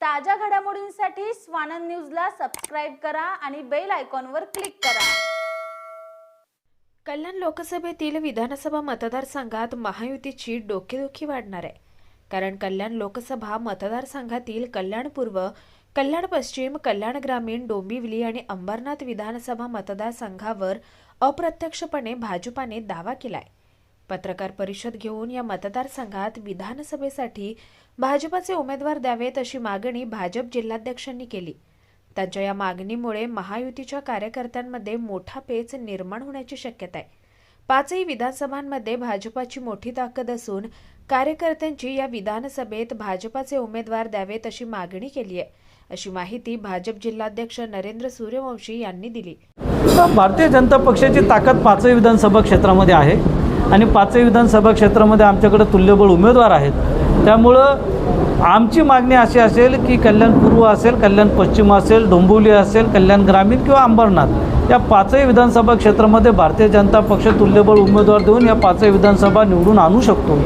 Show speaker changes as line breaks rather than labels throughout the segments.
ताज्या घडामोडींसाठी स्वानंद न्यूजला सबस्क्राईब करा आणि बेल आयकॉनवर क्लिक करा.
कल्याण लोकसभेतील विधानसभा मतदारसंघात महायुतीची डोकेदुखी वाढणार आहे. कारण कल्याण लोकसभा मतदारसंघातील कल्याण पूर्व कल्याण पश्चिम कल्याण ग्रामीण डोंबिवली आणि अंबरनाथ विधानसभा मतदारसंघावर अप्रत्यक्षपणे भाजपाने दावा केलाय. पत्रकार परिषद घेऊन या मतदारसंघात विधानसभेसाठी भाजपाचे उमेदवार द्यावेत अशी मागणी भाजप जिल्हाध्यक्षांनी केली. त्यांच्या या मागणीमुळे महायुतीच्या कार्यकर्त्यांमध्ये मोठा पेच निर्माण होण्याची शक्यता आहे. पाचही विधानसभांमध्ये भाजपाची मोठी ताकद असून कार्यकर्त्यांची या विधानसभेत भाजपाचे उमेदवार द्यावेत अशी मागणी केली आहे अशी माहिती भाजप जिल्हाध्यक्ष नरेंद्र सूर्यवंशी यांनी दिली.
भारतीय जनता पक्षाची ताकद पाचही विधानसभा क्षेत्रामध्ये आहे. आणि पाचही विधानसभा क्षेत्रामध्ये आमच्याकडे तुल्यबळ उमेदवार आहेत. त्यामुळं आमची मागणी अशी असेल की कल्याण पूर्व असेल कल्याण पश्चिम असेल डोंबिवली असेल कल्याण ग्रामीण किंवा अंबरनाथ या पाचही विधानसभा क्षेत्रामध्ये भारतीय जनता पक्ष तुल्यबळ उमेदवार देऊन या पाचही विधानसभा निवडून आणू शकतो.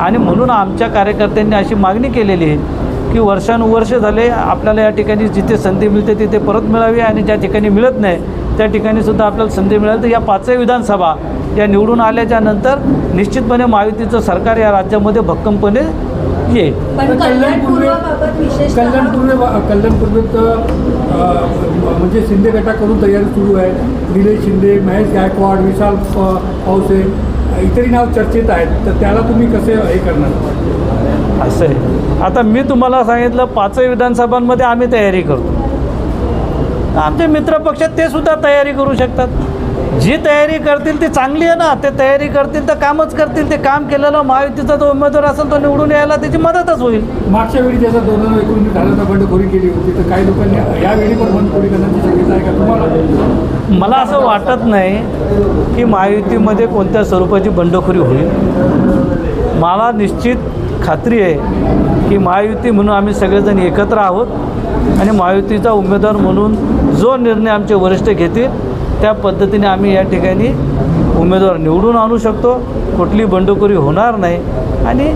आणि म्हणून आमच्या कार्यकर्त्यांनी अशी मागणी केलेली आहे की वर्षानुवर्ष झाले आपल्याला या ठिकाणी जिथे संधी मिळते तिथे परत मिळावी आणि ज्या ठिकाणी मिळत नाही त्या ठिकाणी सुद्धा आपल्याला संधी मिळेल. तर या पाचही विधानसभा या निवडून आल्याच्यानंतर निश्चितपणे महायुतीचं सरकार या राज्यामध्ये भक्कमपणे येईल.
कल्याण
पूर्व कल्याण म्हणजे शिंदे गटाकडून तयारी सुरू आहे. निलेश शिंदे महेश गायकवाड विशाल पावसे इतरही नाव चर्चेत आहेत. तर त्याला तुम्ही कसे हे करणार?
असं आहे. आता मी तुम्हाला सांगितलं पाचही विधानसभांमध्ये आम्ही तयारी करतो. आमचे मित्रपक्ष ते सुद्धा तयारी करू शकतात. जी तयारी करतील ती चांगली आहे ना. ते तयारी करतील तर कामच करतील ते काम केलेलं महायुतीचा जो उमेदवार असेल तो निवडून यायला त्याची मदतच होईल.
मागच्या वेळी ज्याचा दोन हजार एकोणीस झाल्याचा बंडखोरी केली होती. तर काही लोकांनी यावेळी पण बंडखोरी करण्याची शक्यता आहे का तुम्हाला?
मला असं वाटत नाही की महायुतीमध्ये कोणत्या स्वरूपाची बंडखोरी होईल. मला निश्चित खात्री आहे की महायुती म्हणून आम्ही सगळेजण एकत्र आहोत आणि महायुतीचा उमेदवार म्हणून जो निर्णय आमचे वरिष्ठ घेतील त्या पद्धतीने आम्ही या ठिकाणी उमेदवार निवडून आणू शकतो. कुठली बंडखोरी होणार नाही. आणि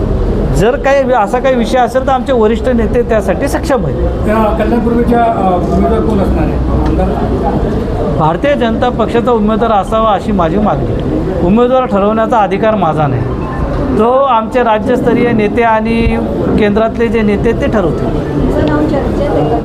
जर काही असा काही विषय असेल तर आमचे वरिष्ठ नेते त्यासाठी सक्षम आहेत.
त्या कल्याण पूर्वेच्या अ, उमेदवार कोण असणार आहे? आमदार?
भारतीय जनता पक्षाचा उमेदवार असावा अशी माझी मागणी. उमेदवार ठरवण्याचा अधिकार माझा नाही. तो आमचे राज्यस्तरीय नेते आणि केंद्रातले जे नेते ते ठरवतील.